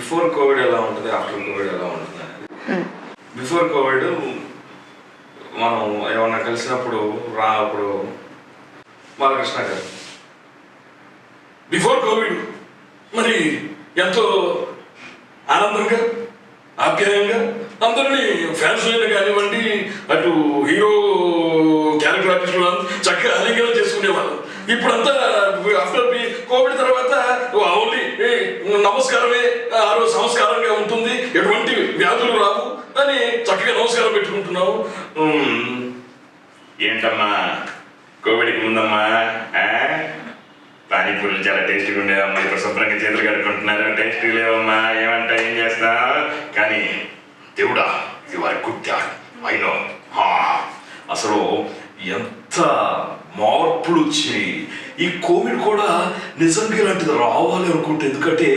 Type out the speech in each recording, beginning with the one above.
Before Covid ఎలా ఉంటుంది after Covid ఎలా ఉంటుంది? అనేది బిఫోర్ కోవిడ్ మనం ఏమన్నా కలిసినప్పుడు రా అప్పుడు బాలకృష్ణ గారు. బిఫోర్ కోవిడ్ మరి ఎంతో ఆనందంగా ఆప్యాయంగా అందరినీ ఫ్యాన్స్ అయినా కానివ్వండి అటు హీరో క్యారెక్టర్ ఆర్టిస్టులు అందరూ చక్కగా అలింగనం ఇప్పుడంతా ఆఫ్టర్ కోవిడ్ తర్వాత ఓన్లీ నమస్కారమే ఆ రోజు సంస్కారంగా ఉంటుంది. ఎటువంటి వ్యాధులు రావు. అని చక్కగా నమస్కారం పెట్టుకుంటున్నావు. ఏంటమ్మా? కోవిడ్కి ముందమ్మా ఆ? పానీపూరీలు చాలా టేస్టీగా ఉండేవమ్మా ఇప్పుడు శుభ్రంగా చేతులు కడుక్కుంటున్నారు. టేస్టీ లేవమ్మా. ఏమంటా ఏం చేస్తా కానీ దేవుడా you are good I know అసలు ఎంత మార్పులు వచ్చినాయి ఈ కోవిడ్ కూడా నిజంగా ఇలాంటిది రావాలి అనుకుంటే ఎందుకంటే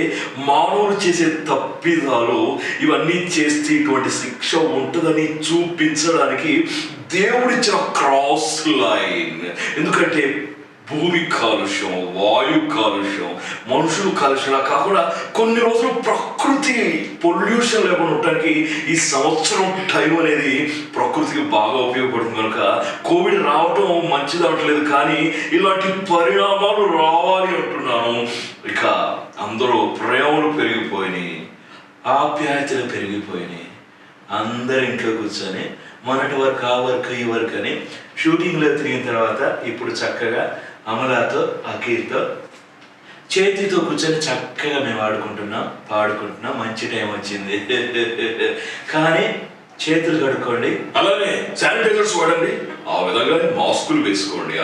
మానవులు చేసే తప్పిదాలు ఇవన్నీ చేస్తే ఇటువంటి శిక్ష ఉంటుందని చూపించడానికి దేవుడిచ్చిన క్రాస్ లైన్. ఎందుకంటే భూమి కాలుష్యం వాయు కాలుష్యం మనుషులు కాలుష్యం కాకుండా కొన్ని రోజులు ప్రకృతి పొల్యూషన్ లేకుండా ఉండడానికి ఈ సంవత్సరం టైం అనేది ప్రకృతికి బాగా ఉపయోగపడుతుంది కనుక కోవిడ్ రావటం మంచిది అవట్లేదు కానీ ఇలాంటి పరిణామాలు రావాలి అంటున్నాను. ఇక అందరూ ప్రేమలు పెరిగిపోయినాయి ఆప్యాయతలు పెరిగిపోయినాయి. అందరు ఇంట్లో కూర్చొని మొన్నటి వరకు ఆ వర్క్ ఈ వర్క్ అని షూటింగ్లో తిరిగిన తర్వాత ఇప్పుడు చక్కగా అమలాతో అఖీర్తో చేతితో కూర్చొని చక్కగా మేము ఆడుకుంటున్నాం పాడుకుంటున్నాం. మంచి టైం వచ్చింది. కానీ చేతులు కడుక్కోండి. అలానే శానిటైజర్స్ వాడండి. ఆ విధంగానే మాస్కులు వేసుకోండి.